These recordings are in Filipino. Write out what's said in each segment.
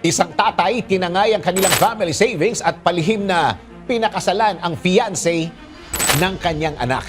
Isang tatay tinangay ang kanilang family savings at palihim na pinakasalan ang fiancé ng kanyang anak.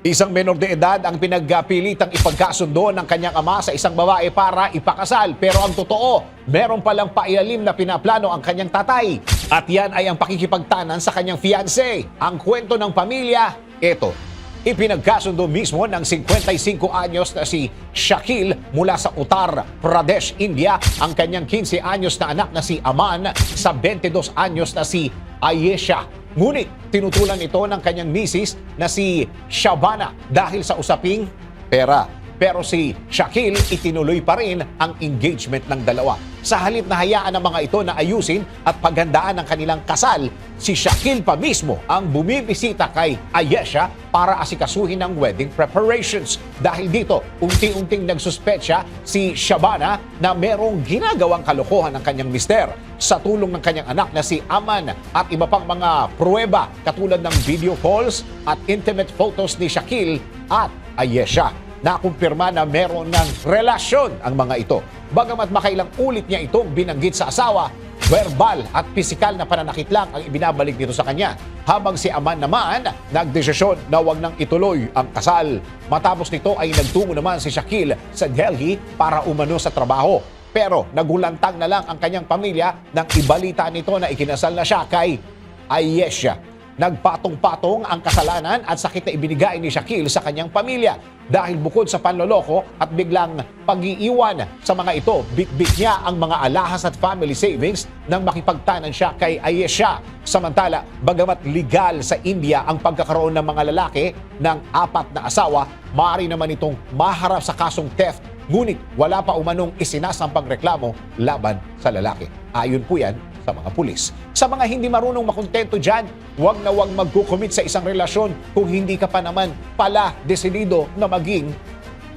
Isang menor de edad ang pinagpilitang ipagkasundo ng kanyang ama sa isang babae para ipakasal. Pero ang totoo, meron palang pailalim na pinaplano ang kanyang tatay. At yan ay ang pakikipagtanan sa kanyang fiancé. Ang kwento ng pamilya, ito. Ipinagkasundo mismo ng 55 anyos na si Shakil mula sa Uttar Pradesh, India ang kanyang 15 anyos na anak na si Aman sa 22 anyos na si Ayesha. Ngunit tinutulan ito ng kanyang misis na si Shabana dahil sa usaping pera. Pero si Shakil itinuloy pa rin ang engagement ng dalawa. Sa halip na hayaan ng mga ito na ayusin at paghandaan ng kanilang kasal, si Shakil pa mismo ang bumibisita kay Ayesha para asikasuhin ang wedding preparations. Dahil dito, unti-unting nagsuspetsya si Shabana na merong ginagawang kalokohan ng kanyang mister sa tulong ng kanyang anak na si Aman at iba pang mga pruweba katulad ng video calls at intimate photos ni Shakil at Ayesha. Nakumpirma na meron ng relasyon ang mga ito. Bagamat makailang ulit niya itong binanggit sa asawa, verbal at pisikal na pananakit lang ang ibinabalik nito sa kanya. Habang si Aman naman, nagdesisyon na wag nang ituloy ang kasal. Matapos nito ay nagtungo naman si Shakil sa Delhi para umano sa trabaho. Pero nagulantang na lang ang kanyang pamilya nang ibalita nito na ikinasal na siya kay Ayesha. Nagpatong-patong ang kasalanan at sakit na ibinigay ni Shakil sa kanyang pamilya. Dahil bukod sa panloloko at biglang pag-iiwan sa mga ito, bit-bit niya ang mga alahas at family savings nang makipagtanan siya kay Ayesha. Samantala, bagamat legal sa India ang pagkakaroon ng mga lalaki ng apat na asawa, maaari naman itong maharap sa kasong theft Ngunit wala pa umanong isinasampang reklamo laban sa lalaki. Ayon po yan sa mga pulis. Sa mga hindi marunong makontento dyan, huwag na huwag magkukomit sa isang relasyon kung hindi ka pa naman pala desidido na maging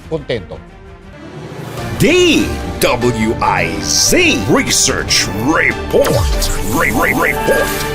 kontento. DWIZ Research Report. Re- Re- Report.